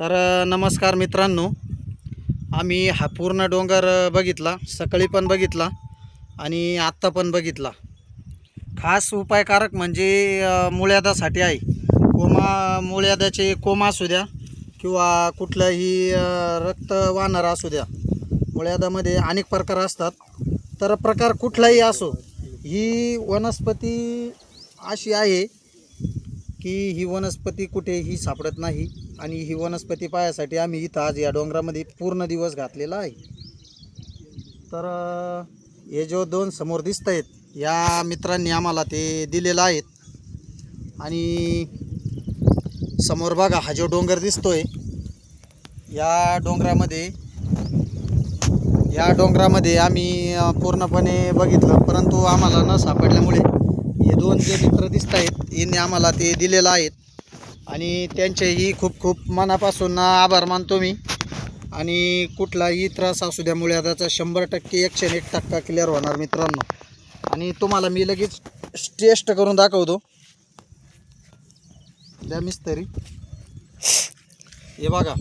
तर नमस्कार मित्रांनो. आम्ही हा पूर्ण डोंगर बघितला. सकाळी पण बघितला आणि आत्ता पण बघितला. खास उपायकारक म्हणजे मुळ्यादासाठी आहे. कोमा मुळ्यादाचे कोमा असू द्या किंवा कुठलंही रक्त वानर असू द्या. मुळ्यादामध्ये अनेक प्रकार असतात. तर प्रकार कुठलाही असो ही वनस्पती अशी आहे की ही वनस्पती कुठेही सापडत नाही आणि ही वनस्पती पाहायसाठी आम्ही इथं आज या डोंगरामध्ये पूर्ण दिवस घातलेला आहे. तर हे जो दोन समोर दिसत आहेत या मित्रांनी आम्हाला ते दिलेलं आहेत. आणि समोर बघा हा जो डोंगर दिसतोय या डोंगरामध्ये या डोंगरामध्ये आम्ही पूर्णपणे बघितलं परंतु आम्हाला न सापडल्यामुळे हे दोन जे मित्र दिसत आहेत यांनी आम्हाला ते दिलेलं आहेत. आणि त्यांचेही खूप खूप मनापासून आभार मानतो मी. आणि कुठलाही त्रास असू द्या मुळ्याचा शंभर टक्के एकशे एक टक्का क्लिअर होणार मित्रांनो. आणि तुम्हाला मी लगेच टेस्ट करून दाखवतो. द्या मिस्तरी. हे बघा.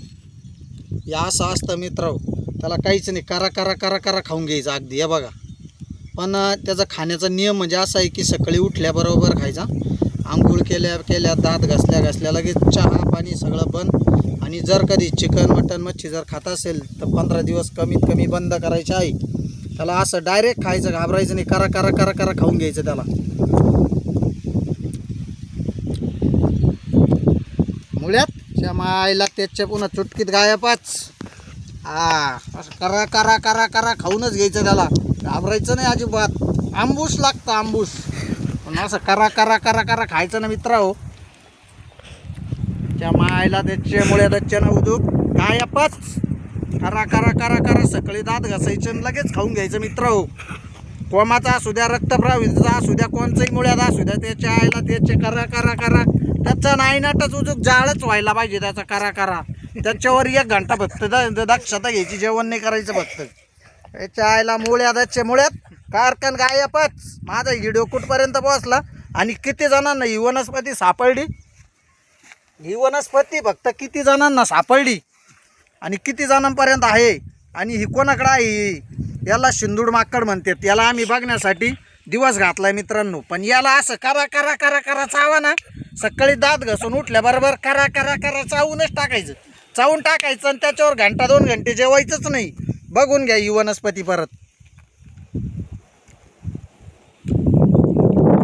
या असं असतं मित्र त्याला काहीच नाही. करा करा करा करा खाऊन घ्यायचं अगदी. हे बघा. पण त्याचा खाण्याचा नियम म्हणजे असा आहे की सकाळी उठल्याबरोबर खायचा आंघोळ केल्या केल्या दात घासल्या घासल्या लगेच चहा पाणी सगळं बंद. आणि जर कधी चिकन मटन मच्छी जर खात असेल तर पंधरा दिवस कमीत कमी बंद करायचे आहे त्याला असं डायरेक्ट खायचं घाबरायचं नाही करा करा करा करा खाऊन घ्यायचं त्याला. मुळ्यात त्या मायला त्याच्या पुन्हा चुटकीत गायपाच हा असं करा करा करा करा खाऊनच घ्यायचं त्याला. घाबरायचं नाही अजिबात. आंबूस लागतं आंबूस. पण असं करा करा करा करा खायचं ना मित्र हो. त्या मायला त्याच्यामुळे त्याच्यानं उदूक गायपच करा करा करा करा. सकाळी दात घासायचं आणि लगेच खाऊन घ्यायचं मित्र हो. कोमाचा असू द्या रक्तप्रवाहीचा असू द्या कोणचाही मुळ्याचा असू द्या त्याच्या आईला त्याचे करा करा करा. त्याचं नाही नाटच उजूक जाळच व्हायला पाहिजे त्याचा करा करा. त्याच्यावर एक घंटा फक्त द- दक्षता घ्यायची जेवण नाही करायचं फक्त. याच्या आईला मुळ्यात. कारखान गायपच माझा व्हिडिओ कुठपर्यंत पोहोचला? आणि किती जणांना ही वनस्पती सापडली? ही वनस्पती फक्त किती जणांना सापडली? आणि किती जणांपर्यंत आहे? आणि ही कोणाकडं आहे याला शिंदूड माकड म्हणतात. याला आम्ही बघण्यासाठी दिवस घातलाय मित्रांनो. पण याला असं करा करा करा करा चावा ना. सकाळी दात घसून उठल्याबरोबर करा करा करा चावूनच टाकायचं. चावून टाकायचं आणि त्याच्यावर घंटा दोन घंटे जेवायचंच नाही. बघून घ्या ही वनस्पती परत.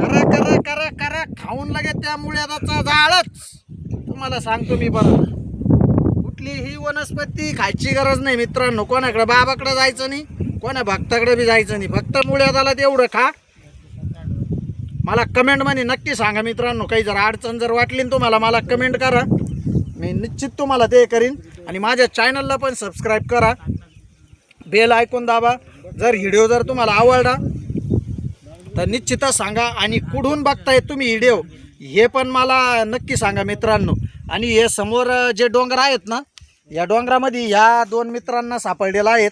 करा करा करा करा. खाऊन लगेच त्या मुळ्याचा जाळच तुम्हाला सांगतो मी परत. कुठलीही वनस्पती खायची गरज नाही मित्रांनो. कोणाकडे बाबाकडे जायचं नाही कोणा भक्ताकडे बी जायचं नाही. फक्त मुळ्यादाला तेवढं खा. मला कमेंटमध्ये नक्की सांगा मित्रांनो. काही जर अडचण जर वाटली ना तुम्हाला मला कमेंट करा. मी निश्चित तुम्हाला ते करीन. आणि माझ्या चॅनलला पण सबस्क्राईब करा. बेल ऐकून दाबा. जर व्हिडिओ जर तुम्हाला आवडला तर निश्चितच सांगा आणि कुठून बघताय तुम्ही व्हिडिओ हे पण मला नक्की सांगा मित्रांनो. आणि हे समोर जे डोंगर आहेत ना या डोंगरामध्ये ह्या दोन मित्रांना सापडलेला आहेत.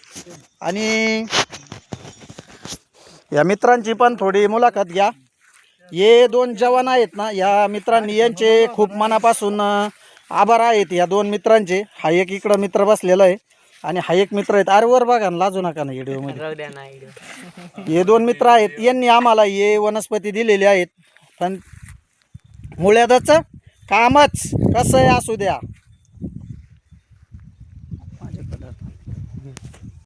आणि या मित्रांची पण थोडी मुलाखत घ्या. हे दोन जवान आहेत ना या मित्रांनी यांचे खूप मनापासून आभार आहेत या दोन मित्रांचे. हा एक इकडं मित्र बसलेला आहे. आणि हा एक मित्र आहेत. अरे वर बघा ना लाजू नका ना द्या व्हिडिओ हे दोन मित्र आहेत. यांनी आम्हाला हे वनस्पती दिलेली आहेत. पण मुळ्याचं कामच कसं असू द्या.